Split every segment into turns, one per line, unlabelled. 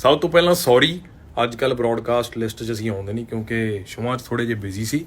ਸਭ ਤੋਂ ਪਹਿਲਾਂ ਸੌਰੀ ਅੱਜ ਕੱਲ ਬ੍ਰੌਡਕਾਸਟ ਲਿਸਟ 'ਚ ਅਸੀਂ ਆਉਂਦੇ ਨਹੀਂ ਕਿਉਂਕਿ ਸ਼ੋਆਂ 'ਚ ਥੋੜੇ ਜਿਹਾ ਬਿਜ਼ੀ ਸੀ।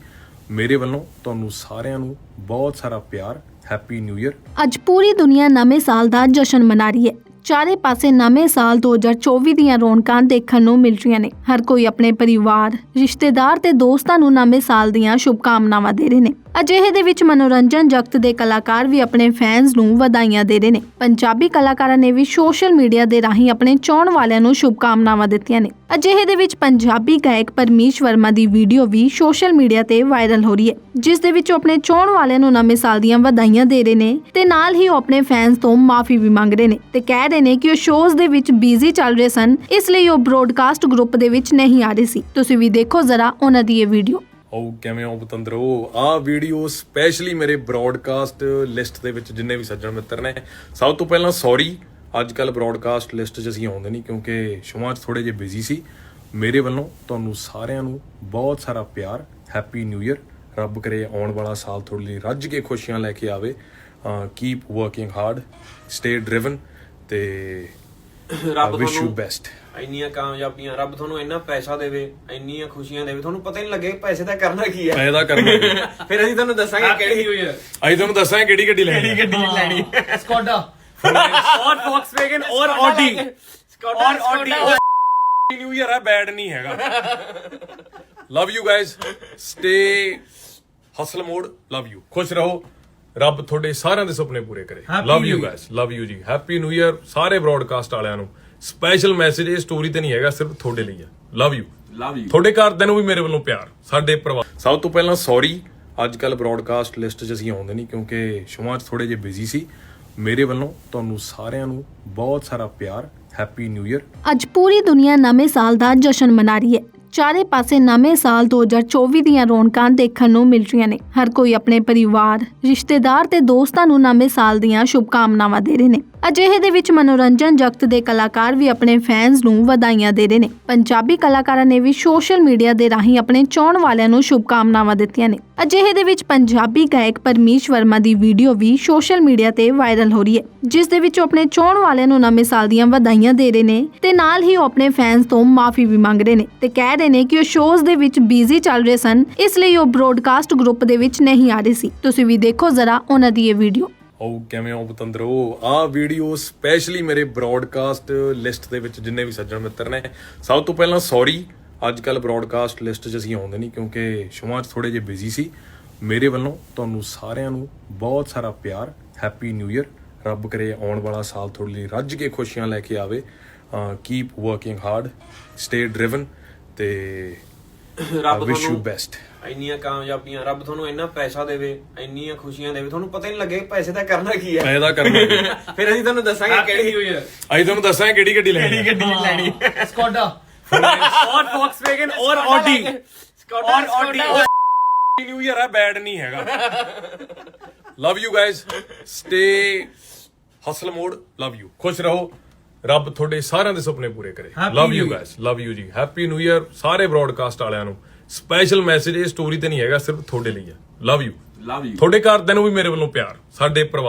ਮੇਰੇ ਵੱਲੋਂ ਤੁਹਾਨੂੰ ਸਾਰਿਆਂ ਨੂੰ ਬਹੁਤ ਸਾਰਾ ਪਿਆਰ ਹੈਪੀ ਨਿਊ ਇਅਰ
ਅੱਜ ਪੂਰੀ ਦੁਨੀਆ ਨਵੇਂ ਸਾਲ ਦਾ ਜਸ਼ਨ ਮਨਾ ਰਹੀ ਹੈ। ਚਾਰੇ ਪਾਸੇ ਨਵੇਂ ਸਾਲ 2024 ਦੀਆਂ ਰੌਣਕਾਂ ਦੇਖਣ ਨੂੰ ਮਿਲ ਰਹੀਆਂ ਨੇ। ਹਰ ਕੋਈ ਆਪਣੇ ਪਰਿਵਾਰ, ਰਿਸ਼ਤੇਦਾਰ ਤੇ ਦੋਸਤਾਂ ਨੂੰ ਨਵੇਂ ਸਾਲ ਦੀਆਂ ਸ਼ੁਭਕਾਮਨਾਵਾਂ ਦੇ ਰਹੇ ਨੇ। ਅਜਿਹੇ ਦੇ ਵਿੱਚ ਮਨੋਰੰਜਨ ਜਗਤ ਦੇ ਕਲਾਕਾਰ ਵੀ ਆਪਣੇ ਫੈਨਸ ਨੂੰ ਵਧਾਈਆਂ ਦੇ ਰਹੇ ਨੇ। ਪੰਜਾਬੀ ਕਲਾਕਾਰਾਂ ਨੇ ਵੀ ਸੋਸ਼ਲ ਮੀਡੀਆ ਦੇ ਰਾਹੀਂ ਆਪਣੇ ਚਾਹਣ ਵਾਲਿਆਂ ਨੂੰ ਸ਼ੁਭਕਾਮਨਾਵਾਂ ਦਿੱਤੀਆਂ ਨੇ। ਅਜਿਹੇ ਦੇ ਵਿੱਚ ਪੰਜਾਬੀ ਗਾਇਕ ਪਰਮੀਸ਼ ਵਰਮਾ ਦੀ ਵੀਡੀਓ ਵੀ ਸੋਸ਼ਲ ਮੀਡੀਆ ਤੇ ਵਾਇਰਲ ਹੋ ਰਹੀ ਹੈ, ਜਿਸ ਦੇ ਵਿੱਚ ਉਹ ਆਪਣੇ ਚਾਹਣ ਵਾਲਿਆਂ ਨੂੰ ਨਵੇਂ ਸਾਲ ਦੀਆਂ ਵਧਾਈਆਂ ਦੇ ਰਹੇ ਨੇ ਤੇ ਨਾਲ ਹੀ ਉਹ ਆਪਣੇ ਫੈਨਸ ਤੋਂ ਮਾਫੀ ਵੀ ਮੰਗ ਰਹੇ ਨੇ ਤੇ ਕਹਿ ਰਹੇ ਨੇ ਕਿ ਉਹ ਸ਼ੋਜ਼ ਦੇ ਵਿੱਚ ਬਿਜ਼ੀ ਚੱਲ ਰਹੇ ਸਨ, ਇਸ ਲਈ ਉਹ ਬ੍ਰੌਡਕਾਸਟ ਗਰੁੱਪ ਦੇ ਵਿੱਚ ਨਹੀਂ ਆ ਰਹੇ ਸੀ। ਤੁਸੀਂ ਵੀ ਦੇਖੋ ਜ਼ਰਾ ਉਹਨਾਂ ਦੀ ਇਹ ਵੀਡੀਓ
ਉਹ ਕਿਵੇਂ ਹੋ ਪਤੰਦਰੋ? ਆਹ ਵੀਡੀਓ ਸਪੈਸ਼ਲੀ ਮੇਰੇ ਬ੍ਰੌਡਕਾਸਟ ਲਿਸਟ ਦੇ ਵਿੱਚ ਜਿੰਨੇ ਵੀ ਸੱਜਣ ਮਿੱਤਰ ਨੇ, ਸਭ ਤੋਂ ਪਹਿਲਾਂ ਸੌਰੀ ਅੱਜ ਕੱਲ ਬ੍ਰੌਡਕਾਸਟ ਲਿਸਟ 'ਚ ਅਸੀਂ ਆਉਂਦੇ ਨਹੀਂ ਕਿਉਂਕਿ ਸ਼ੋਆਂ 'ਚ ਥੋੜੇ ਜਿਹਾ ਬਿਜ਼ੀ ਸੀ। ਮੇਰੇ ਵੱਲੋਂ ਤੁਹਾਨੂੰ ਸਾਰਿਆਂ ਨੂੰ ਬਹੁਤ ਸਾਰਾ ਪਿਆਰ ਹੈਪੀ ਨਿਊ ਇਅਰ ਰੱਬ ਕਰੇ ਆਉਣ ਵਾਲਾ ਸਾਲ ਤੁਹਾਡੇ ਲਈ ਰੱਜ ਕੇ ਖੁਸ਼ੀਆਂ ਲੈ ਕੇ ਆਵੇ। Keep working hard stay driven ਤੇ
ਰੱਬ
ਵਿਸ਼ ਯੂ
ਤੁਹਾਨੂੰ
ਬੈਸਟ
ਇੰਨੀਆਂ ਕਾਮਯਾਬੀਆਂ ਰੱਬ ਤੁਹਾਨੂੰ ਇੰਨਾ ਪੈਸਾ ਦੇਵੇ ਇੰਨੀਆਂ ਖੁਸ਼ੀਆਂ ਦੇਵੇ ਤੁਹਾਨੂੰ ਪਤਾ ਹੀ ਨਹੀਂ ਲੱਗੇ ਪੈਸੇ ਦਾ ਕਰਨਾ ਕੀ ਹੈ।
ਫਾਇਦਾ ਕਰਨਾ
ਫਿਰ ਅਸੀਂ ਤੁਹਾਨੂੰ ਦੱਸਾਂਗੇ ਕਿਹੜੀ ਹੋਈ ਹੈ।
ਅਸੀਂ ਤੁਹਾਨੂੰ ਦੱਸਾਂਗੇ ਕਿਹੜੀ ਗੱਡੀ ਲੈਣੀ ਹੈ।
ਗੱਡੀ ਲੈਣੀ
ਸਕੋਡਾ
ਔਰ ਫੋਕਸਵੈਗਨ ਔਰ ਆਡੀ ਔਰ ਆਡੀ
ਨਿਊ ਇਅਰ ਹੈ ਬੈਡ ਨਹੀਂ ਹੈਗਾ। Love you guys stay hustle mode love you ਖੁਸ਼ ਰਹੋ। ਰੱਬ ਤੁਹਾਡੇ ਸਾਰਿਆਂ ਦੇ ਸੁਪਨੇ ਪੂਰੇ ਕਰੇ। Love you. Guys love you ਜੀ। ਹੈਪੀ ਨਿਊ ਇਅਰ ਸਾਰੇ ਬ੍ਰੌਡਕਾਸਟ ਵਾਲਿਆਂ ਨੂੰ। ਸਪੈਸ਼ਲ ਮੈਸੇਜ ਇਹ ਸਟੋਰੀ ਤੇ ਨਹੀਂ ਹੈਗਾ ਸਿਰਫ ਤੁਹਾਡੇ ਲਈ ਹੈ ਲਵ ਯੂ
ਲਵ ਯੂ
ਤੁਹਾਡੇ ਘਰਦਿਆਂ ਨੂੰ ਵੀ ਮੇਰੇ ਵੱਲੋਂ ਪਿਆਰ ਸਾਡੇ ਪਰਿਵਾਰ। ਸਭ ਤੋਂ ਪਹਿਲਾਂ ਸੌਰੀ ਅੱਜ ਕੱਲ ਬ੍ਰੌਡਕਾਸਟ ਲਿਸਟ 'ਚ ਅਸੀਂ ਆਉਂਦੇ ਨਹੀਂ ਕਿਉਂਕਿ ਸ਼ੋਆਂ 'ਚ ਥੋੜੇ ਜਿਹਾ ਬਿਜ਼ੀ ਸੀ। ਮੇਰੇ ਵੱਲੋਂ ਤੁਹਾਨੂੰ ਸਾਰਿਆਂ ਨੂੰ ਬਹੁਤ ਸਾਰਾ ਪਿਆਰ। ਹੈਪੀ ਨਿਊ ਇਅਰ
ਅੱਜ ਪੂਰੀ ਦੁਨੀਆ ਨਵੇਂ ਸਾਲ ਦਾ ਜਸ਼ਨ ਮਨਾ ਰਹੀ ਹੈ। ਚਾਰੇ ਪਾਸੇ ਨਵੇਂ ਸਾਲ 2024 ਦੀਆਂ ਰੌਣਕਾਂ ਦੇਖਣ ਨੂੰ ਮਿਲ ਰਹੀਆਂ ਨੇ। ਹਰ ਕੋਈ ਆਪਣੇ ਪਰਿਵਾਰ, ਰਿਸ਼ਤੇਦਾਰ ਤੇ ਦੋਸਤਾਂ ਨੂੰ ਨਵੇਂ ਸਾਲ ਦੀਆਂ ਸ਼ੁਭਕਾਮਨਾਵਾਂ ਦੇ ਰਹੇ ਨੇ। ਅਜਿਹੇ ਦੇ ਵਿੱਚ ਮਨੋਰੰਜਨ ਜਗਤ ਦੇ ਕਲਾਕਾਰ ਵੀ ਆਪਣੇ ਫੈਨਸ ਨੂੰ ਵਧਾਈਆਂ ਦੇ ਰਹੇ ਨੇ। ਪੰਜਾਬੀ ਕਲਾਕਾਰਾਂ ਨੇ ਵੀ ਸੋਸ਼ਲ ਮੀਡੀਆ ਦੇ ਰਾਹੀਂ ਆਪਣੇ ਚਾਹਣ ਵਾਲਿਆਂ ਨੂੰ ਸ਼ੁਭਕਾਮਨਾਵਾਂ ਦਿੱਤੀਆਂ ਨੇ। ਅਜਿਹੇ ਦੇ ਵਿੱਚ ਪੰਜਾਬੀ ਗਾਇਕ ਪਰਮੀਸ਼ ਵਰਮਾ ਦੀ ਵੀਡੀਓ ਵੀ ਸੋਸ਼ਲ ਮੀਡੀਆ ਤੇ ਵਾਇਰਲ ਹੋ ਰਹੀ ਹੈ। ਜਿਸ ਦੇ ਵਿੱਚ ਉਹ ਆਪਣੇ ਚਾਹਣ ਵਾਲਿਆਂ ਨੂੰ ਨਵੇਂ ਸਾਲ ਦੀਆਂ ਵਧਾਈਆਂ ਦੇ ਰਹੇ ਨੇ ਤੇ ਨਾਲ ਹੀ ਉਹ ਆਪਣੇ ਫੈਨਸ ਤੋਂ ਮਾਫੀ ਵੀ ਮੰਗ ਰਹੇ ਨੇ ਤੇ ਕਹਿ ਰਹੇ ਨੇ ਕਿ ਉਹ ਸ਼ੋਜ਼ ਦੇ ਵਿੱਚ ਬਿਜ਼ੀ ਚੱਲ ਰਹੇ ਸਨ, ਇਸ ਲਈ ਉਹ ਬ੍ਰੌਡਕਾਸਟ ਗਰੁੱਪ ਦੇ ਵਿੱਚ ਨਹੀਂ ਆ ਰਹੇ ਸੀ। ਤੁਸੀਂ ਵੀ ਦੇਖੋ ਜ਼ਰਾ ਉਹਨਾਂ ਦੀ ਇਹ ਵੀਡੀਓ
ਉਹ ਕਿਵੇਂ ਹੋ ਪਤੰਦਰੋ? ਆਹ ਵੀਡੀਓ ਸਪੈਸ਼ਲੀ ਮੇਰੇ ਬ੍ਰੌਡਕਾਸਟ ਲਿਸਟ ਦੇ ਵਿੱਚ ਜਿੰਨੇ ਵੀ ਸੱਜਣ ਮਿੱਤਰ ਨੇ, ਸਭ ਤੋਂ ਪਹਿਲਾਂ ਸੌਰੀ ਅੱਜ ਕੱਲ ਬ੍ਰੌਡਕਾਸਟ ਲਿਸਟ 'ਚ ਅਸੀਂ ਆਉਂਦੇ ਨਹੀਂ ਕਿਉਂਕਿ ਸ਼ੋਆਂ 'ਚ ਥੋੜੇ ਜਿਹਾ ਬਿਜ਼ੀ ਸੀ। ਮੇਰੇ ਵੱਲੋਂ ਤੁਹਾਨੂੰ ਸਾਰਿਆਂ ਨੂੰ ਬਹੁਤ ਸਾਰਾ ਪਿਆਰ ਹੈਪੀ ਨਿਊ ਇਅਰ ਰੱਬ ਕਰੇ ਆਉਣ ਵਾਲਾ ਸਾਲ ਤੁਹਾਡੇ ਲਈ ਰੱਜ ਕੇ ਖੁਸ਼ੀਆਂ ਲੈ ਕੇ ਆਵੇ। Keep working hard stay driven ਤੇ
ਰੱਬ ਤੁਹਾਨੂੰ
ਬੈਸਟ
ਇੰਨੀਆਂ ਕਾਮਯਾਬੀਆਂ ਰੱਬ ਤੁਹਾਨੂੰ ਇੰਨਾ ਪੈਸਾ ਦੇਵੇ ਇੰਨੀਆਂ ਖੁਸ਼ੀਆਂ ਦੇਵੇ ਤੁਹਾਨੂੰ ਪਤਾ ਹੀ ਨਹੀਂ ਲੱਗੇ ਪੈਸੇ ਦਾ ਕਰਨਾ ਕੀ ਹੈ।
ਫਾਇਦਾ ਕਰਨਾ
ਫਿਰ ਅਸੀਂ ਤੁਹਾਨੂੰ ਦੱਸਾਂਗੇ ਕਿਹੜੀ ਹੋਈ ਹੈ
ਅਸੀਂ ਤੁਹਾਨੂੰ ਦੱਸਾਂਗੇ ਕਿਹੜੀ ਗੱਡੀ ਲੈਣੀ ਹੈ।
ਗੱਡੀ ਲੈਣੀ
ਸਕੋਡਾ
ਔਰ ਫੋਕਸਵੈਗਨ ਔਰ ਆਡੀ ਔਰ ਆਡੀ
ਨਿਊ ਇਅਰ ਹੈ ਬੈਡ ਨਹੀਂ ਹੈਗਾ। Love you guys stay hustle mode love you ਖੁਸ਼ ਰਹੋ। ਰੱਬ ਤੁਹਾਡੇ ਸਾਰਿਆਂ ਦੇ ਸੁਪਨੇ ਪੂਰੇ ਕਰੇ। Love you. Guys love you ਜੀ। ਹੈਪੀ ਨਿਊ ਇਅਰ ਸਾਰੇ ਬ੍ਰੌਡਕਾਸਟ ਵਾਲਿਆਂ ਨੂੰ। ਸਪੈਸ਼ਲ ਮੈਸੇਜ ਇਹ ਸਟੋਰੀ ਤੇ ਨਹੀਂ ਹੈਗਾ ਸਿਰਫ ਤੁਹਾਡੇ ਲਈ ਹੈ। ਲਵ ਯੂ
ਲਵ ਯੂ
ਤੁਹਾਡੇ ਘਰਦਿਆਂ ਨੂੰ ਵੀ ਮੇਰੇ ਵੱਲੋਂ ਪਿਆਰ। ਸਾਡੇ ਪਰਿਵਾਰ